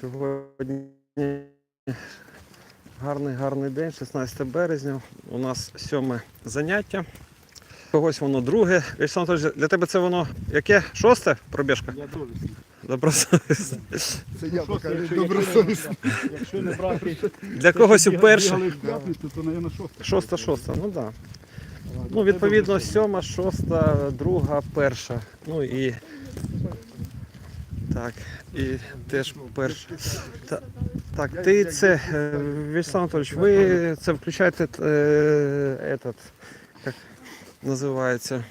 Сьогодні гарний гарний день, 16 березня. У нас сьоме заняття. Когось воно друге. Вячеслав Анатолійович, для тебе це воно яке? Шосте пробіжка? Я дуже Добросовісно. Це я поки Якщо- Якщо не брати Для когось і перше. бігали в п'ятницю, то, мабуть, шоста. Шоста, шоста, ну так. Ну, відповідно, сьома, шоста, друга, перша. Ну і. Так, і теж перша. Та, так, ти це, е, Вячеслав Анатольович, ви це включаєте е, этот, як називається?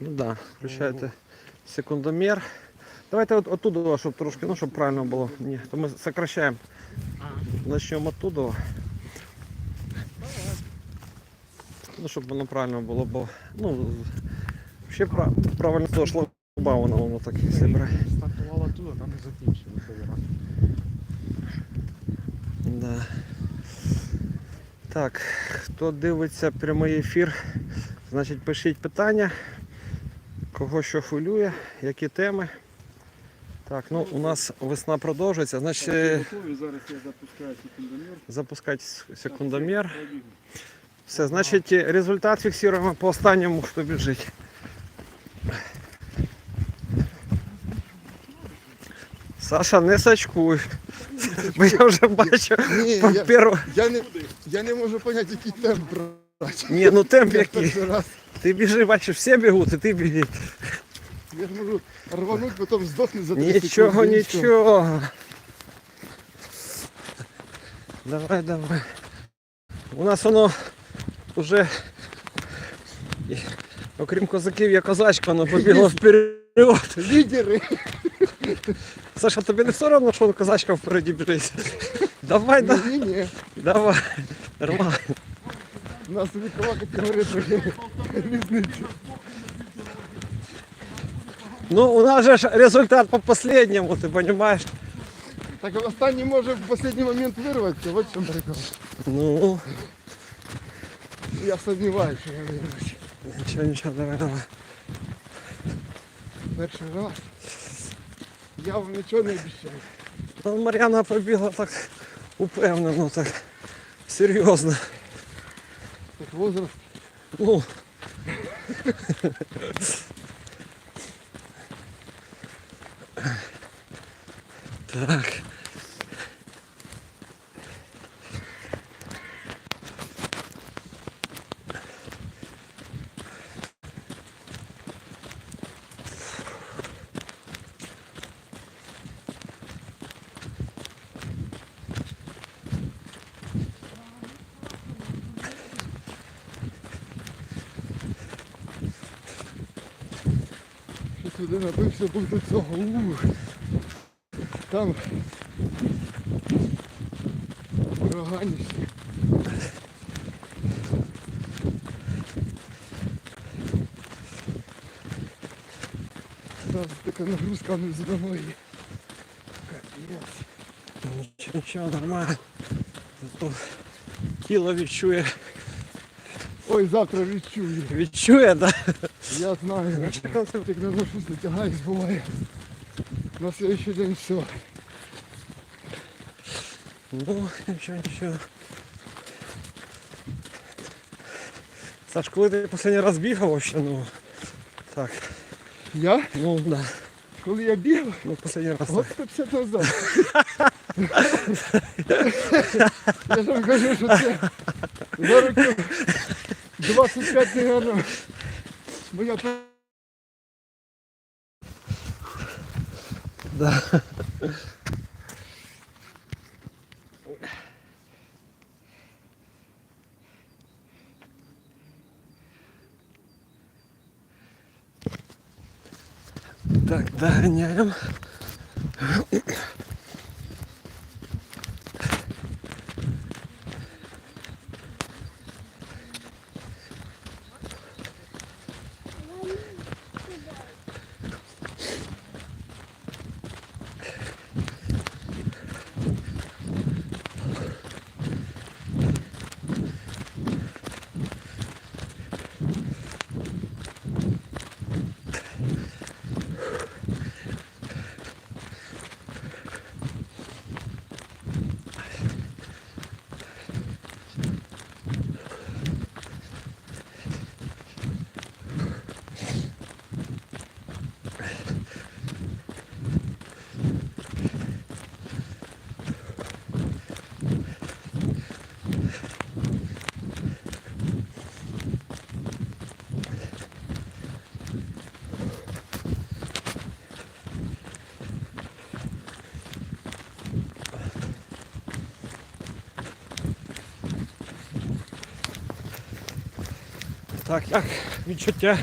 Ну да, включаєте секундомер. Давайте от оттуда, щоб трошки, ну щоб правильно було. Ні, то ми сокращаємо. Начнемо оттуда. Ну, щоб воно правильно було, бо ну, ще правильно того шлаба воно, воно так брати. Стартувала туди, там і закінчили. Да. Так, хто дивиться прямий ефір, значить пишіть питання, кого що хвилює, які теми. Так, ну у нас весна продовжується, значить е, зараз я запускаю секундомір. запускайте секундомір. Все, значить результат фіксуємо по останньому, хто біжить. Саша, не сачкуй. Бо я вже бачу Ні, я, я, не, я не можу зрозуміти, який темп брати. Ні, ну темп Я який. перший раз. Ти біжи, бачиш, всі бігуть, і ти біги. Я ж можу рвануть, потім здохнути за 30 Нічого, секунд. і нічого. Давай, давай. У нас воно вже, і- окрім козаків, є козачка, воно побігло вперед. Лідери. Саша, тобі не соромно, що козачка впереді біжить? Давай, да, Ні, ні. давай. Нормально. У нас вікова категорія трохи різниця. Ну, у нас же ж результат по последнему, ти розумієш? Так останній може в останній момент вирватися, от в чому прикол. Ну, Я сумніваюся, що я вирвусь. нічого, нічого, давай, давай. Перший раз. Я вам нічого не обіцяю. Ну, Мар'яна побігла так упевнено, так серйозно. Так возраст. Ну. Так. Набився був до цього. Там ураганівся. Зараз така нагрузка не домой. Капець. Нічого, нормально. Зато тіло відчує. Ой, завтра відчую. Відчує, так? Я знаю. Як на ношусь натягаюсь, буває. На следующий день все. Ну, нічого, нічого. Саш, коли ти останній раз бігав ще, ну. Так, Я? ну да. Коли я бігав, Ну, останній раз. Так. 150 назад. Я ж вам кажу, що це за років 25 наверное. Моя пер- Да. Так, доганяем. Так, як відчуття?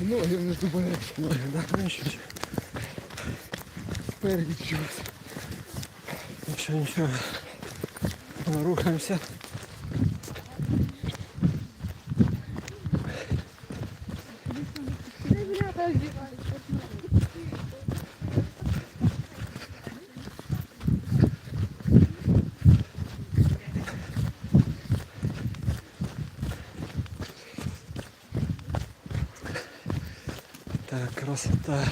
Ноги не болять. Ноги, да, нічого. Спереді чогось. Нічого, нічого. Рухаємося. Так, красота.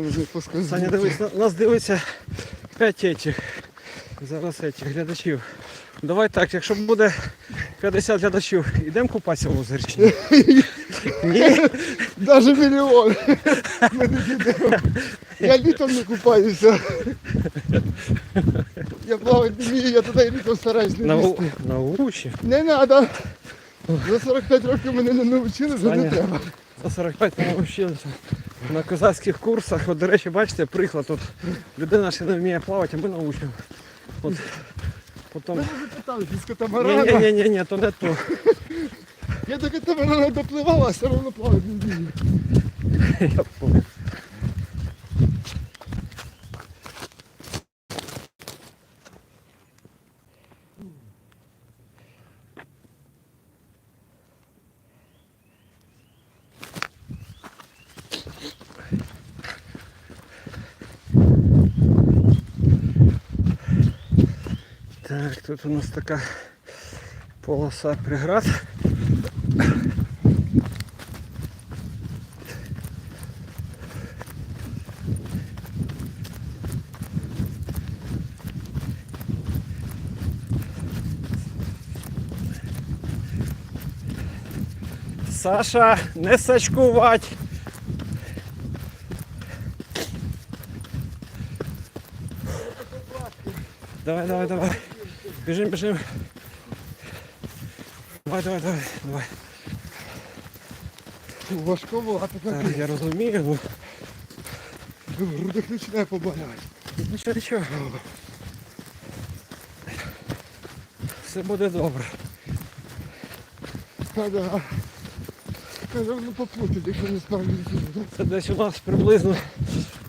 Головне не. Саня, дивись, на- нас дивиться 5 етіх. Зараз етіх глядачів. Давай так, якщо буде 50 глядачів, йдемо купатися в озері чи ні? Ні? Даже мільйон. Ми не підемо. Я літом не купаюся. Я плавати не вмію, я туди літом стараюсь не Нау... лізти. Научив. Не треба. За 45 років мене не навчили, вже не Саня. треба. За 45 ми навчилися на козацьких курсах. От, до речі, бачите, приклад. От людина ще не вміє плавати, а ми научимо. От, потім... Ні, ні, ні, ні, то не то. Я до катамарана допливав, а все одно плавати не вмію. Я понял. Так, тут у нас така полоса преград. Саша, не сачкувать. Давай, давай, давай. Бежим, бежим. Давай, давай, давай, давай. Важковато Так, таке. я розумію, ну В грудях починає побалювати. нічого, нічого. Все буде добре. Треба. Треба воно поплутати, якщо не справді. Це десь у нас приблизно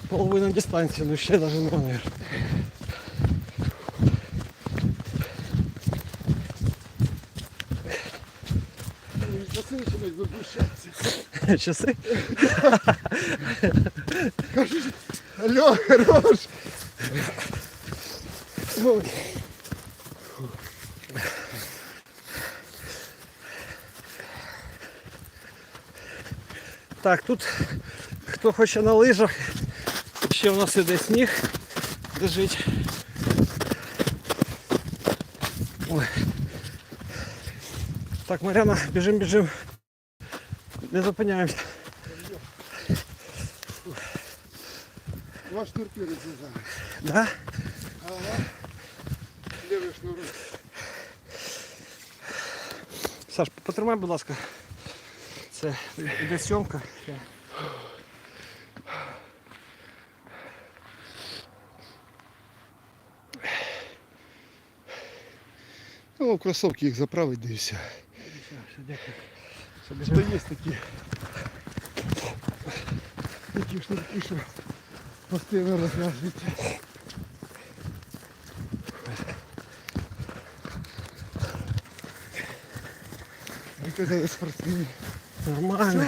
половина дистанції, ну ще навіть не задушаться. Часи? Кажуть, алло, хорош. Ой. Так, тут хто хоче на лижах, ще у нас іде сніг лежить. Ой. Так, Маряна, біжим, біжим. Не зупиняємося. Ваш шнурки розв'язали. Да? Ага. Лівий шнурок. Саш, потримай, будь ласка. Це іде сьомка. Ну, в кросовки їх заправить, все. Дякую. Що є такі. Такі шнурки, що постійно розв'язуються. Викидає спортсмени. Нормально.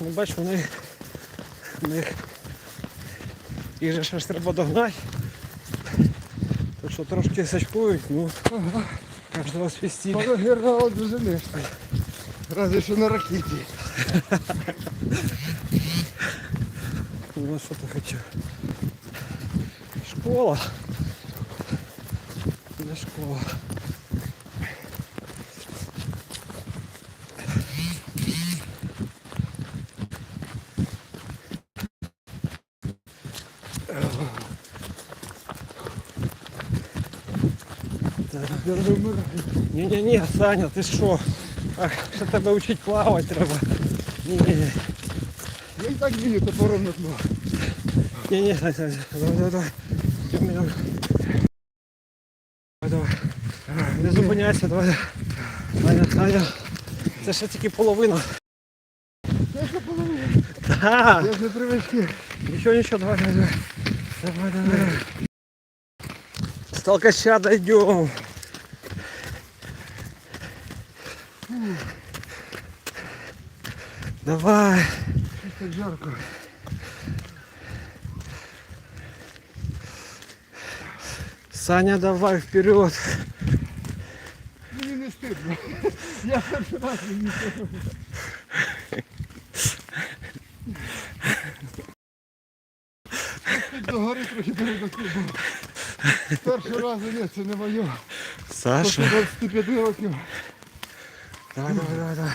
Ну, бач, вони, вони їх же ще ж треба догнати. Так що трошки сачкують, ну кожного свій стіль. Але гернал дуже нижче. Разве що на ракеті. Ну що ти хотів? Школа. Не школа. Я вже вмираю. Ні-ні-ні, Саня, ти що? Ах, що тебе вчить плавати треба. Ні-ні-ні. Я і так вмію топором на дно. Ні-ні, Саня, Саня, давай, давай, давай. Тягни давай. Давай, давай. Не зупиняйся, давай. Аня, Аня. Це ще тільки половина. Це що половина. Так. Я ж не привички. Ничего, ничего, давай, давай, давай. Давай, давай. С толкача дойдем. Давай. Так жарко. Саня, давай вперед. Мені не стидно. Я перший раз не стидно. До гори трохи передокидав. Перший раз ні, це не моє. Саша. Після 25 років. Давай, давай, давай, давай.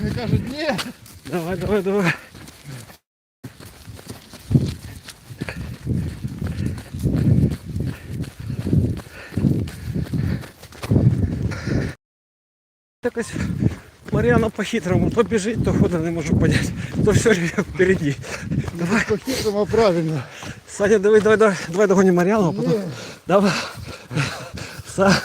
Катають кажуть, ні. Давай, давай, давай. Якось Мар'яна по-хитрому, то біжить, то ходить, не можу поняти. То все время впереді. Давай, По-хитрому правильно. Саня, давай, давай, давай, давай догони Мар'яну, а потім. Давай. Са...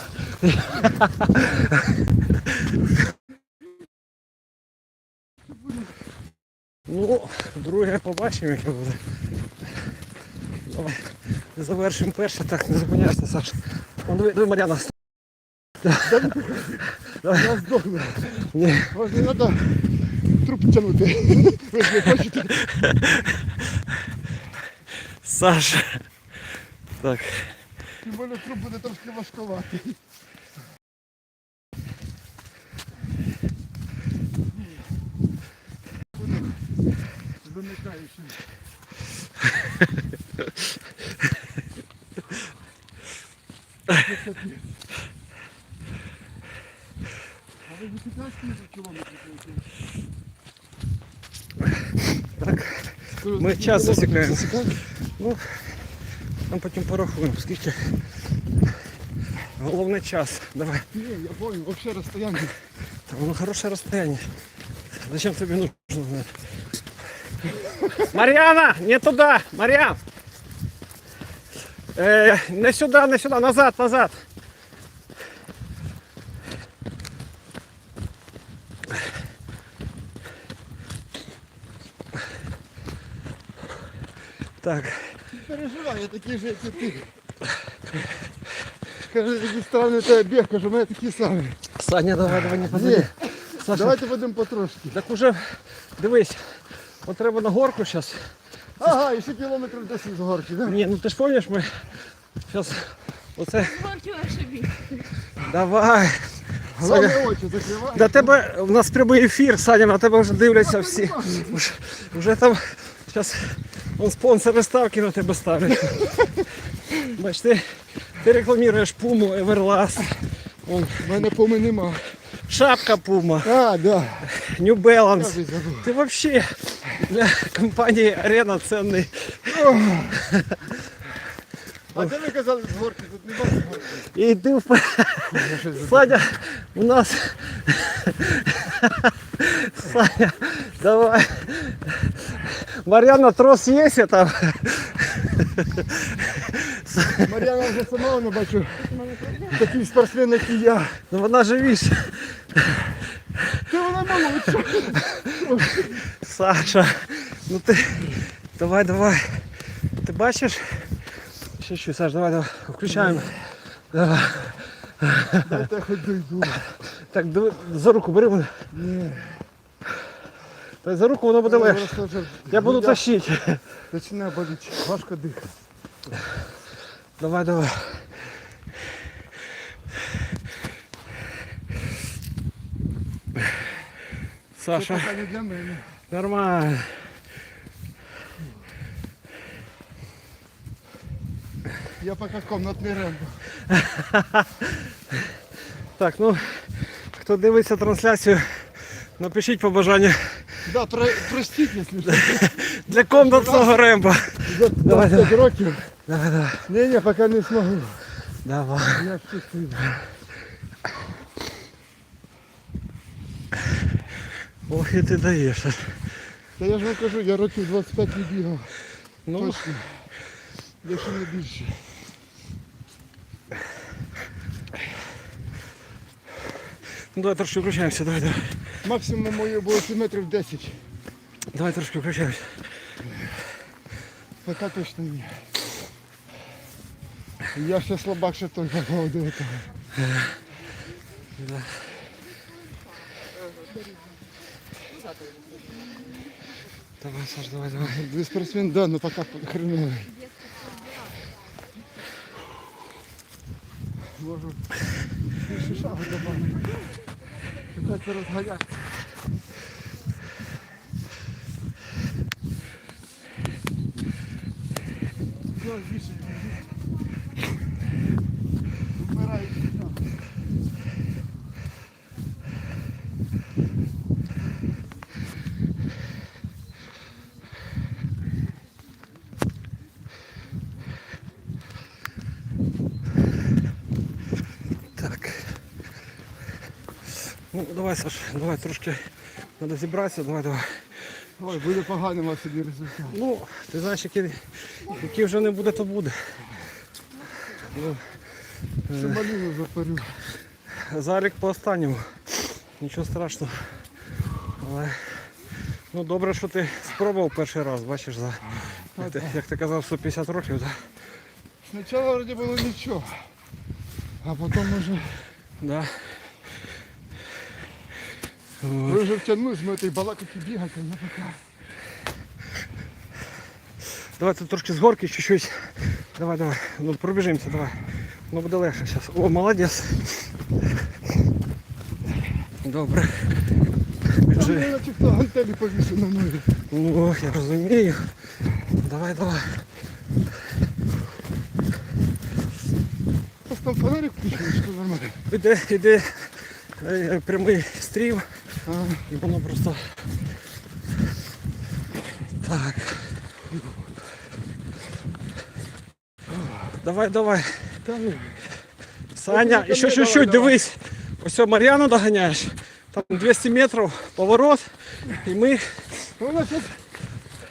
Ну, друге побачимо, яке буде. Давай. Завершимо перше, так, не зупиняйся, Саш. Вон, диви, диви, Мар'яна. Я здохну. Ні. Вас не треба труп тягнути. Ви ж не хочете. Саша. Так. Тим більше труп буде трошки важкувати. Замикаючим. А ви не 15 кілометрів? Так. Ми час засікаємо. Ну, там потім порахуємо, скільки. Головне час. Давай. Ні, я понял, вообще розстояння. Там воно хорошее расстояние. Зачем тебе нужно знать? Марьяна, не туда, Марьян! Э, не сюда, не сюда, назад, назад. Так, Не переживай, я такий же, як і ти. Скажи, який странний тебе біг, кажу, у мене такі самі. Саня, давай, давай, не Ні, подожди. Саша, давайте будемо потрошки. так уже, дивись, от треба на горку зараз. Ага, і ще кілометрів 10 з горки, да? Ні, ну ти ж пам'ятаєш, ми зараз, оце, Горки давай. Головне очі закривай. До тебе у нас прямий ефір, Саня, на тебе вже дивляться всі. Вже, вже там зараз он спонсори ставки на тебе ставлять. Бач, ти, ти рекламуєш Пуму, Everlast, вон, У мене поми нема. шапка Puma, А, да. New Я Balance. вже забув. Ти взагалі для компанії Арена цінний. А це ви казали з горки, тут нема з горки. І ти впевнений. Я щось забув. Саня, у нас. Саня, давай. Марьяна, трос есть там? Мар'яна вже сама, вона бачу, такий спортсмен, як і я. Ну вона же Саша. Ну ти. Давай, давай. Ти бачиш? Ще що, Саш, давай, давай. Включаємо. Давай. Я хоч дойду. Так, диви, за руку бери мене. Ні. Та за руку воно буде легше. Просто вже Я буду грудя тащити. Починає боліти, важко дихати. Давай, давай. Це Саша, не для мене. Нормально. Я поки комнатний рембо. Так, ну хто дивиться трансляцію, напишіть побажання Да, про, простіть, якщо що. для комнатного ремба. За Давай, 25 років. Давай, давай. Ні, ні, поки не змогу. Давай. Я чувствую. Ох, і ти даєш. Та я ж вам кажу, я років 25 не бігав. Ну, Точно. Якщо не більше. ну давай трошки включаємося, давай, давай. Максимум моє було метрів 10. Давай трошки включаємося. Поки точно ні. Я ще слабак, ще той этого. Да. Давай, Саш, давай, давай. Дві спортсмен, да, но пока хреновый. Можу більше шагу добавити. Питаться розганяти. Все, більше. Давай, Саш, давай трошки. Треба зібратися, давай, давай. Ой, буде поганим а собі результат. Ну, ти знаєш, який, який вже не буде, то буде. Ну, Ще малину запарю. Залік по останньому. Нічого страшного. Але ну добре, що ти спробував перший раз, бачиш, за як ти, як ти казав, 150 років, да? Спочатку вроде було нічого, а потім уже Да. Ви вже втягнулись, ми этой балакати бігати, а пока. Давай тут трошки з горки чуть-чуть. Давай, давай. Ну пробіжимося, давай. Ну буде легше зараз. О, молодець. Добре. Там Біжи. начебто гантелі ноги. Ну, я розумію. Давай, давай. Там фонарик включили, що нормально. Іде, іде е, прямий стрім. І воно просто. Так. Давай, давай. ну, Саня, ще чуть-чуть, дивись. Ось Мар'яну доганяєш. Там 200 метрів, поворот. І ми. Вона зараз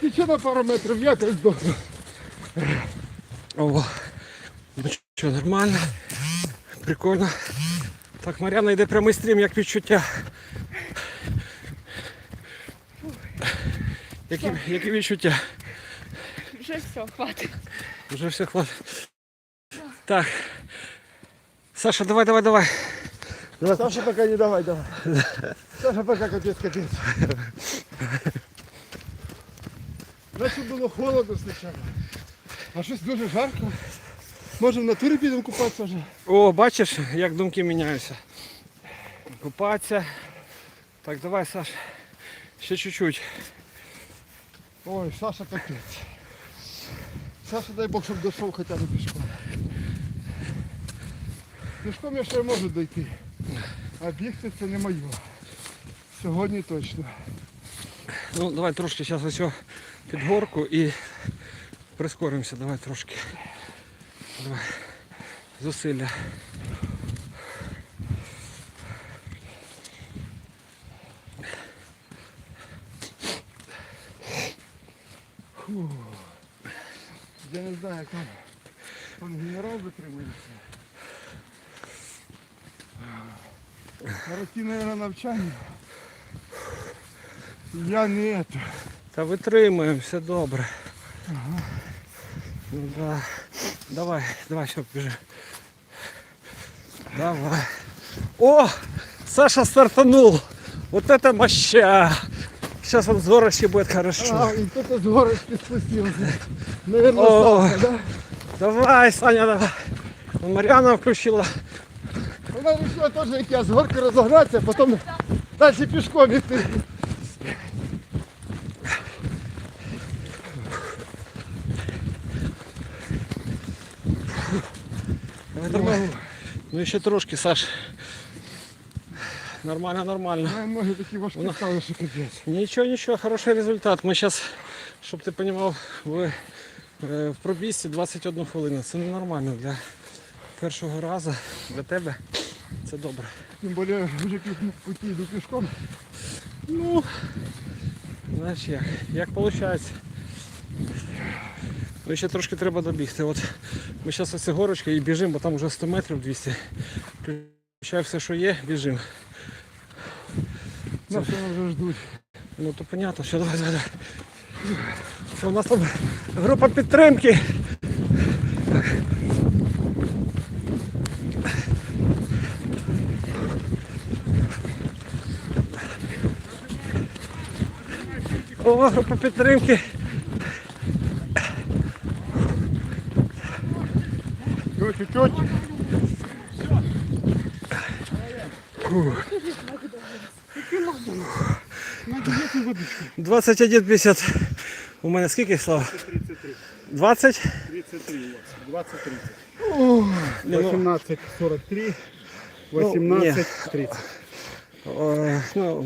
тече на пару метрів, я теж здохну. О, ну що, нормально. Прикольно. Так, Мар'яна йде прямий стрім, як відчуття. Які, які відчуття? Вже все, хватить. Уже все хватит. Так. Саша, давай, давай, давай. давай. Саша пока не давай, давай. Саша пока капець, капець. Наче було холодно спочатку. А щось дуже жарко. Може в натурі підемо купатися вже? О, бачиш, як думки міняються. Купатися. Так, давай, Саш. Ще чуть-чуть. Ой, Саша капець. Саша, дай Бог, щоб дійшов хоча б пішком. Пішком я ще можу дойти. А бігти це не моє. Сьогодні точно. Ну, давай трошки зараз ось під горку і прискоримося. Давай трошки. Давай. Зусилля. Я не знаю, як там он генерал витримується. На роки, мабуть, навчання. Я не это. Та витримуємо, все добре. Ну да. Давай, давай, все, біжи. Давай. О! Саша стартанул! Вот это моща! Сейчас он с горочки будет хорошо. А, и кто-то с горочки спустился. Наверное, О. Саша, да? Давай, Саня, давай. Вон Мар'яна включила. Вона вирішила теж, як я з горки розогнатися, потім далі пішком йти. Давай, давай. Ну ще трошки, Саш. Нормально, нормально. Мои ноги такі важкі стали, що капець. Ничего, ничего, хороший результат. Мы сейчас, чтобы ты понимал, вы Е, В пробіжці 21 хвилина. Це нормально для першого разу. Для тебе це добре. Тим більше вже пів путі йду пішком. Ну, знаєш як, як виходить. Ну, ще трошки треба добігти. От ми зараз ось горочка і біжимо, бо там вже 100 метрів 200. Включай все, що є, біжимо. Нас вже ждуть. Ну то понятно, що давай, давай. Це у нас там група підтримки. О, група підтримки. Тьотю, тьотю. 21.50. У мене скільки слава? 33. 20? 33 у вас. 20 30. Ні, ну, 18 43. 18 30.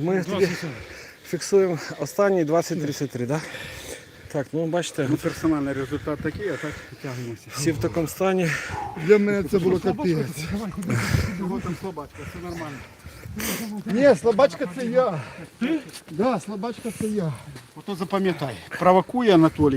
Ми тоді фіксуємо останній 20.33, да? Так, ну бачите, Ну, персональний результат такий, а так тягнемося. всі в такому стані. Для мене це було капець. Чого там слабачка, все нормально. Ні, слабачка це я. Да, слабачка це я. Ото запам'ятай. Провокує Анатолій,